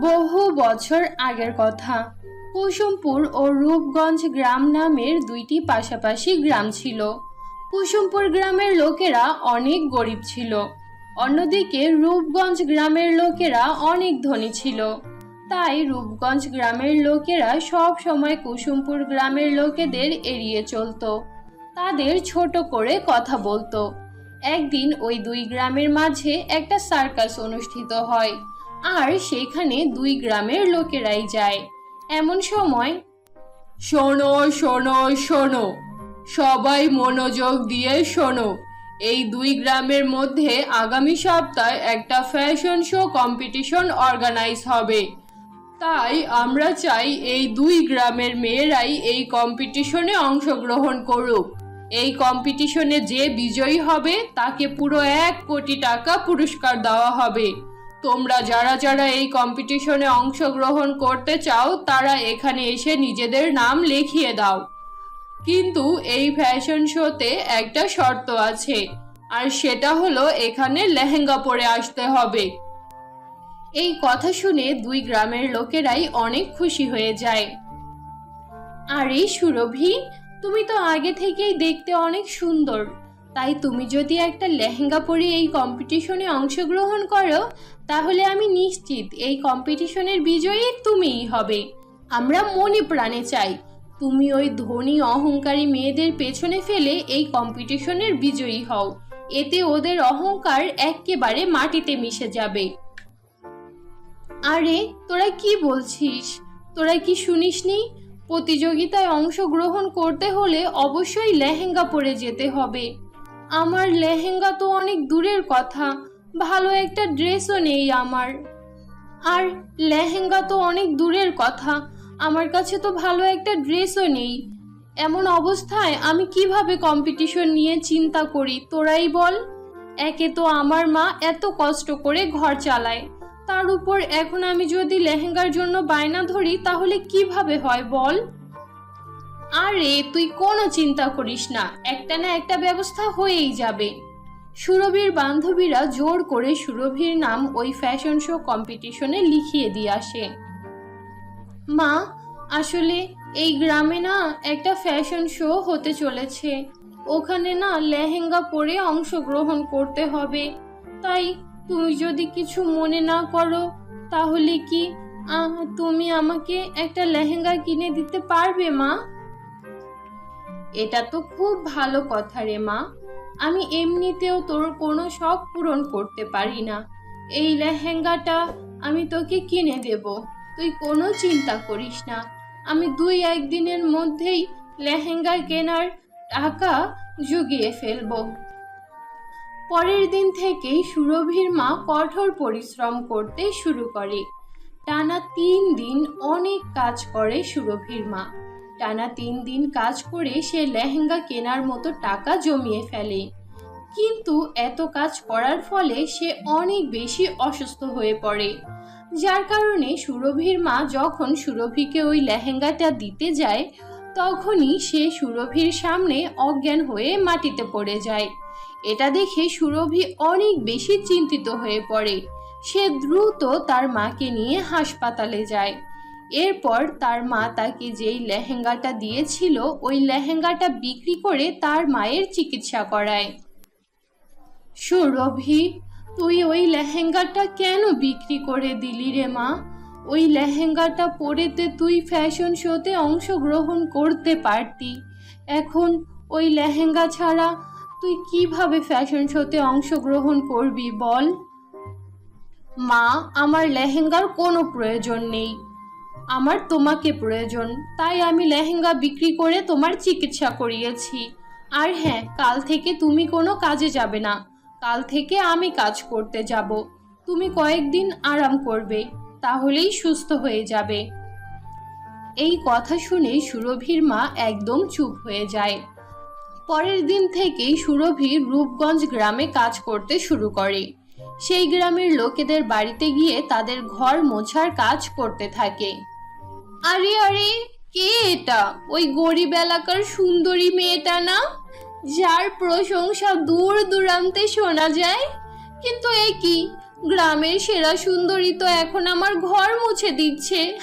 বহু বছর আগের কথা। কুসুমপুর ও রূপগঞ্জ গ্রাম নামের দুইটি পাশাপাশি গ্রাম ছিল। কুসুমপুর গ্রামের লোকেরা অনেক গরিব ছিল। অন্যদিকে রূপগঞ্জ গ্রামের লোকেরা অনেক ধনী ছিল। তাই রূপগঞ্জ গ্রামের লোকেরা সব সময় কুসুমপুর গ্রামের লোকেদের এড়িয়ে চলতো। তাদের ছোট করে কথা বলতো। একদিন ওই দুই গ্রামের মাঝে একটা সার্কাস অনুষ্ঠিত হয়। আর সেখানে দুই গ্রামের লোকেরাই যায়। এমন সময়, শোনো শোনো শোনো, সবাই মনোযোগ দিয়ে শোনো। এই দুই গ্রামের মধ্যে আগামী সপ্তাহে একটা ফ্যাশন শো কম্পিটিশন অর্গানাইজ হবে। তাই আমরা চাই এই দুই গ্রামের মেয়েরাই এই কম্পিটিশনে অংশগ্রহণ করুক। এই কম্পিটিশনে যে বিজয়ী হবে, তাকে পুরো এক কোটি টাকা পুরস্কার দেওয়া হবে। তোমরা যারা যারা এই কম্পিটিশনে অংশগ্রহণ করতে চাও, তারা এখানে এসে নিজেদের নাম লিখিয়ে দাও। কিন্তু এই ফ্যাশন শোতে একটা শর্ত আছে, আর সেটা হলো এখানে লেহেঙ্গা পরে আসতে হবে। এই কথা শুনে দুই গ্রামের লোকেরাই অনেক খুশি হয়ে যায়। আরে সুরভি, তুমি তো আগে থেকেই দেখতে অনেক সুন্দর। তাই তুমি যদি একটা লেহেঙ্গা পরে এই কম্পিটিশনে অংশগ্রহণ করো তাহলে আমি নিশ্চিত এই কম্পিটিশনের বিজয়ী তুমিই হবে। আমরা মনে প্রাণে চাই, তুমি ওই ধনী, অহংকারী মেয়েদের পেছনে ফেলে এই কম্পিটিশনের বিজয়ী হও। এতে ওদের অহংকার একেবারে মাটিতে মিশে যাবে। আরে, তোরা কি বলছিস? তোরা কি শুনিসনি? প্রতিযোগিতায় অংশগ্রহণ করতে হলে অবশ্যই লেহেঙ্গা পরে যেতে হবে। আমার লেহেঙ্গা তো অনেক দূরের কথা। ভালো একটা ড্রেসও নেই আমার। আর লেহেঙ্গা তো অনেক দূরের কথা, আমার কাছে তো ভালো একটা ড্রেসও নেই। এমন অবস্থায় আমি কীভাবে কম্পিটিশন নিয়ে চিন্তা করি, তোরাই বল। একে তো আমার মা এত কষ্ট করে ঘর চালায়, তার উপর এখন আমি যদি লেহেঙ্গার জন্য বায়না ধরি, তাহলে কীভাবে হয় বল? আরে, তুই কোনো চিন্তা করিস না, একটা না একটা ব্যবস্থা হয়েই যাবে। সুরভির বান্ধবীরা জোর করে সুরভির নাম ওই ফ্যাশন শো কম্পিটিশনে লিখিয়ে দিয়ে আসে। মা, আসলে এই গ্রামে না একটা ফ্যাশন শো হতে চলেছে। ওখানে না লেহেঙ্গা পরে অংশগ্রহণ করতে হবে। তাই তুমি যদি কিছু মনে না করো, তাহলে কি তুমি আমাকে একটা লেহেঙ্গা কিনে দিতে পারবে মা? এটা তো খুব ভালো কথা রে মা। আমি এমনিতেও তোর কোনো শখ পূরণ করতে পারি না। এই লেহেঙ্গাটা আমি তোকে কিনে দেব। তুই কোনো চিন্তা করিস না। আমি দুই একদিনের মধ্যেই লেহেঙ্গা কেনার টাকা জুগিয়ে ফেলব। পরের দিন থেকেই সুরভির মা কঠোর পরিশ্রম করতে শুরু করে। টানা তিন দিন অনেক কাজ করে সুরভির মা। টানা তিন দিন কাজ করে সে লেহেঙ্গা কেনার মতো টাকা জমিয়ে ফেলে। কিন্তু এত কাজ করার ফলে সে অনেক বেশি অসুস্থ হয়ে পড়ে। যার কারণে সুরভির মা যখন সুরভিকে ওই লেহেঙ্গাটা দিতে যায়, তখনই সে সুরভির সামনে অজ্ঞান হয়ে মাটিতে পড়ে যায়। এটা দেখে সুরভি অনেক বেশি চিন্তিত হয়ে পড়ে। সে দ্রুত তার মাকে নিয়ে হাসপাতালে যায়। এরপর তার মা তাকে যেই লেহেঙ্গাটা দিয়েছিল, ওই লেহেঙ্গাটা বিক্রি করে তার মায়ের চিকিৎসা করায়। সৌরভি তুই ওই লেহেঙ্গাটা কেন বিক্রি করে দিলি রে মা? ওই লেহেঙ্গাটা পরেতে তুই ফ্যাশন শোতে অংশগ্রহণ করতে পারতি। এখন ওই লেহেঙ্গা ছাড়া তুই কীভাবে ফ্যাশন শোতে অংশগ্রহণ করবি বল? মা, আমার লেহেঙ্গার কোনো প্রয়োজন নেই। আমার তোমাকে প্রয়োজন, তাই আমি লেহেঙ্গা বিক্রি করে তোমার চিকিৎসা করিয়েছি। আর হ্যাঁ কাল থেকে তুমি কোনো কাজে যাবে না। কাল থেকে আমি কাজ করতে যাব। তুমি কয়েকদিন আরাম করবে, তাহলেই সুস্থ হয়ে যাবে। এই কথা শুনে সুরভির মা একদম চুপ হয়ে যায়। পরের দিন থেকেই সুরভি রূপগঞ্জ গ্রামে কাজ করতে শুরু করে। সেই গ্রামের লোকেদের বাড়িতে গিয়ে তাদের ঘর মোছার কাজ করতে থাকে। আরে আরে, কে এটা? ওই গরিব এলাকার সুন্দরী মেয়েটা না? যার প্রশংসা দূর দূরান্তে শোনা যায়। কিন্তু এ কি? গ্রামের সেরা সুন্দরী তো এখন আমার ঘর মুছে দিচ্ছে।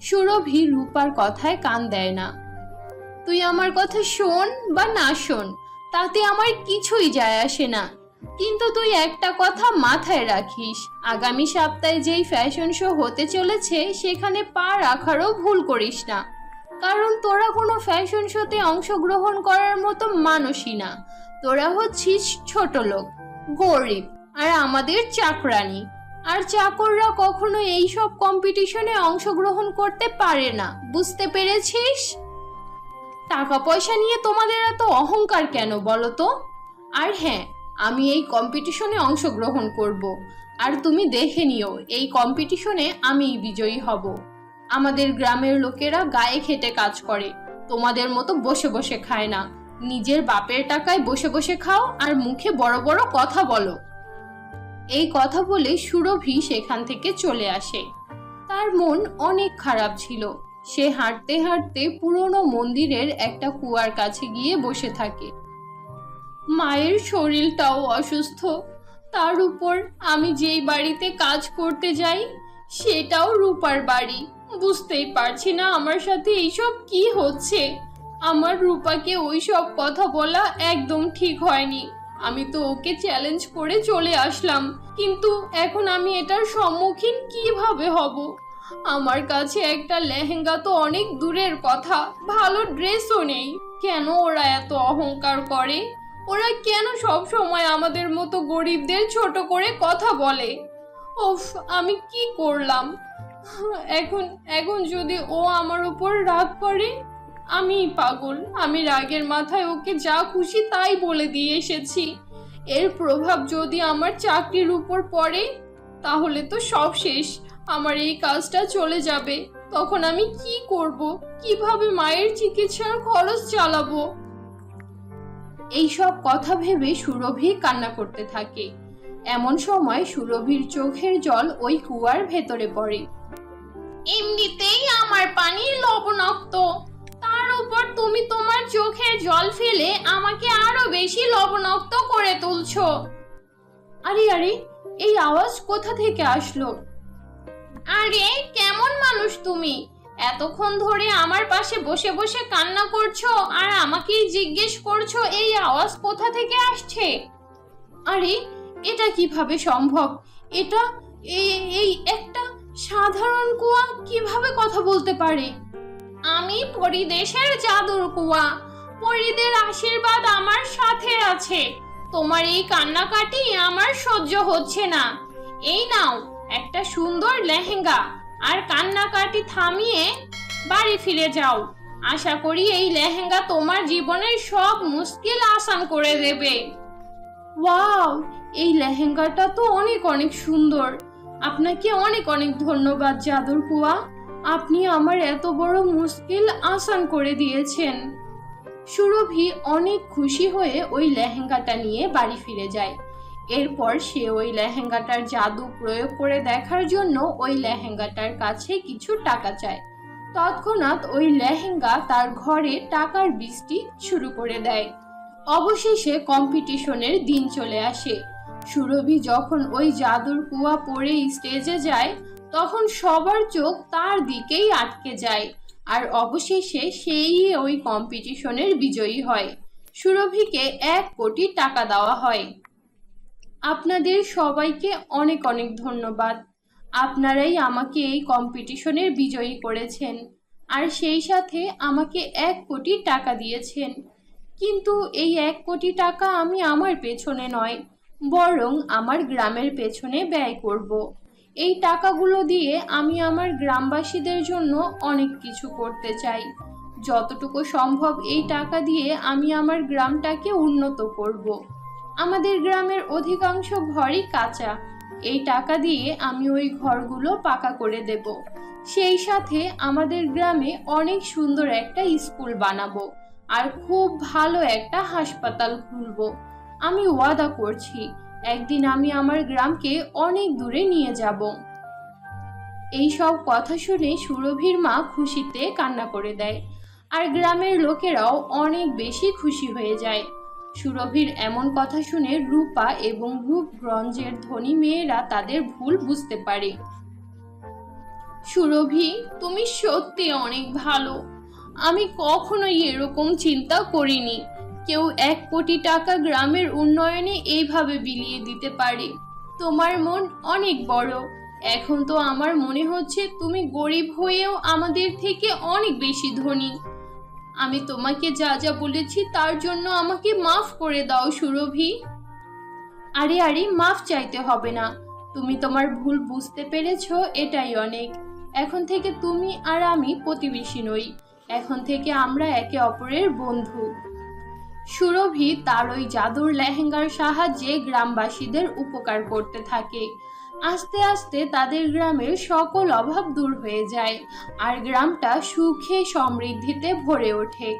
সুরভি রূপার কথায় কান দেয় না। তুই আমার কথা শোন বা না শোন, তাতে আমার কিছুই যায় আসে না। কিন্তু তুই একটা কথা মাথায় রাখিস, আগামী সপ্তাহে যেই ফ্যাশন শো হতে চলেছে, সেখানে পা রাখারও ভুল করিস না। কারণ তোরা কোনো ফ্যাশন শোতে অংশগ্রহণ করার মতো মানুষই না। তোরা হচ্ছিস ছোট লোক, গরিব আর আমাদের চাকরানি। আর চাকররা কখনো এই সব কম্পিটিশনে অংশগ্রহণ করতে পারে না, বুঝতে পেরেছিস? টাকা পয়সা নিয়ে তোমাদের এত অহংকার কেন বলো তো? আর হ্যাঁ আমি এই কম্পিটিশনে অংশগ্রহণ করব। আর তুমি দেখে নিও, এই কম্পিটিশনে আমিই বিজয়ী হব। আমাদের গ্রামের লোকেরা গায়ে খেটে কাজ করে। তোমাদের মতো বসে বসে খায় না। নিজের বাপের টাকায় বসে বসে খাও আর মুখে বড় বড় কথা বলো। এই কথা বলে সুরভি সেখান থেকে চলে আসে। তার মন অনেক খারাপ ছিল। সে হাঁটতে হাঁটতে পুরনো মন্দিরের একটা কুয়ার কাছে গিয়ে বসে থাকে। মায়ের শরীরটাও অসুস্থ। তার উপর আমি যেই বাড়িতে কাজ করতে যাই, সেটাও রূপার বাড়ি। বুঝতেই পারছি না আমার সাথে এইসব কি হচ্ছে। আমার রূপাকে ওই সব কথা বলা একদম ঠিক হয়নি। আমি তো ওকে চ্যালেঞ্জ করে চলে আসলাম। কিন্তু এখন আমি এটার সম্মুখীন কীভাবে হব? আমার কাছে একটা লেহেঙ্গা তো অনেক দূরের কথা। ভালো ড্রেসও নেই। কেন ওরা এত অহংকার করে? ওরা কেন সব সময় আমাদের মতো গরিবদের ছোট করে কথা বলে? ওফ আমি কি করলাম? এখন এখন যদি ও আমার উপর রাগ করে আমি পাগল। আমি রাগের মাথায় ওকে যা খুশি তাই বলে দিয়ে এসেছি। এর প্রভাব যদি আমার চাকরির উপর পড়ে, তাহলে তো সব শেষ। আমার এই কাজটা চলে যাবে। তখন আমি কি করব? কীভাবে মায়ের চিকিৎসার খরচ চালাবো? এই সব কথা ভেবে সুরভি কান্না করতে থাকে। এমন সময় সুরভির চোখের জল ওই কুয়ার ভেতরে পড়ে। এমনিতেই আমার পানি লবণাক্ত তার উপর তুমি তোমার চোখের জল ফেলে আমাকে আরও বেশি লবণাক্ত করে তুলছো। আরে আরে, এই আওয়াজ কোথা থেকে আসলো? আরে, কেমন মানুষ তুমি? এতক্ষণ ধরে আমার পাশে বসে বসে কান্না করছ আর আমাকেই জিজ্ঞেস করছ এই আওয়াজ কোথা থেকে আসছে? আরে, এটা কীভাবে সম্ভব? এটা এই এই একটা সাধারণ কুয়া কীভাবে কথা বলতে পারে? আমি পরিদেশের জাদুর কুয়া। পরিদের আশীর্বাদ আমার সাথে আছে। তোমার এই কান্নাকাটি আমার সহ্য হচ্ছে না। এই নাও, একটা সুন্দর লেহেঙ্গা। আর কান্নাকাটি থামিয়ে বাড়ি ফিরে যাও। আশা করি এই লেহেঙ্গা তোমার জীবনের সব মুশকিল আসান করে দেবে। ওয়াও, এই লেহেঙ্গাটা তো অনেক অনেক সুন্দর। আপনাকে অনেক অনেক ধন্যবাদ, জাদুর কুয়া। আপনি আমার এত বড় মুশকিল আসান করে দিয়েছেন। সুরভি অনেক খুশি হয়ে ওই লেহেঙ্গাটা নিয়ে বাড়ি ফিরে যায়। এরপর সে ওই লেহেঙ্গাটার জাদু প্রয়োগ করে দেখার জন্য ওই লেহেঙ্গাটার কাছে কিছু টাকা চায়। তৎক্ষণাৎ ওই লেহেঙ্গা তার ঘরে টাকার বৃষ্টি শুরু করে দেয়। অবশেষে কম্পিটিশনের দিন চলে আসে। সুরভি যখন ওই জাদুর কুয়া পড়ে স্টেজে যায়, তখন সবার চোখ তার দিকেই আটকে যায় আর অবশেষে সেই ওই কম্পিটিশনের বিজয়ী হয়। সুরভিকে এক কোটি টাকা দেওয়া হয়। আপনাদের সবাইকে অনেক অনেক ধন্যবাদ আপনারাই আমাকে এই কম্পিটিশনের বিজয়ী করেছেন আর সেই সাথে আমাকে এক কোটি টাকা দিয়েছেন কিন্তু এই এক কোটি টাকা আমি আমার পেছনে নয়, বরং আমার গ্রামের পেছনে ব্যয় করব। এই টাকাগুলো দিয়ে আমি আমার গ্রামবাসীদের জন্য অনেক কিছু করতে চাই যতটুকু সম্ভব এই টাকা দিয়ে আমি আমার গ্রামটাকে উন্নত করব। আমাদের গ্রামের অধিকাংশ ঘরই কাঁচা। এই টাকা দিয়ে আমি ওই ঘরগুলো পাকা করে দেব। সেই সাথে আমাদের গ্রামে অনেক সুন্দর একটা স্কুল বানাবো আর খুব ভালো একটা হাসপাতাল খুলবো। আমি ওয়াদা করছি, একদিন আমি আমার গ্রামকে অনেক দূরে নিয়ে যাব। এই সব কথা শুনে সুরভির মা খুশিতে কান্না করে দেয়। আর গ্রামের লোকেরাও অনেক বেশি খুশি হয়ে যায়। সুরভির এমন কথা শুনে রূপা এবং রূপগঞ্জের ধনী মেয়েরা তাদের ভুল বুঝতে পারে। সুরভি, তুমি সত্যি অনেক ভালো। আমি কখনোই এরকম চিন্তা করিনি। কেউ এক কোটি টাকা গ্রামের উন্নয়নে এইভাবে বিলিয়ে দিতে পারে। তোমার মন অনেক বড়। এখন তো আমার মনে হচ্ছে তুমি গরিব হয়েও আমাদের থেকে অনেক বেশি ধনী। আমি তোমাকে যা যা বলেছি তার জন্য আমাকে মাফ করে দাও, সুরভি। আরে আরে, মাফ চাইতে হবে না। তুমি তোমার ভুল বুঝতে পেরেছ, এটাই অনেক। এখন থেকে তুমি আর আমি প্রতিবেশী নই। এখন থেকে আমরা একে অপরের বন্ধু। সুরভি তার ওই জাদুর লেহেঙ্গার সাহায্যে গ্রামবাসীদের উপকার করতে থাকে। আস্তে আস্তে তাদের গ্রামের সকল অভাব দূর হয়ে যায়, আর গ্রামটা সুখে সমৃদ্ধিতে ভরে ওঠে।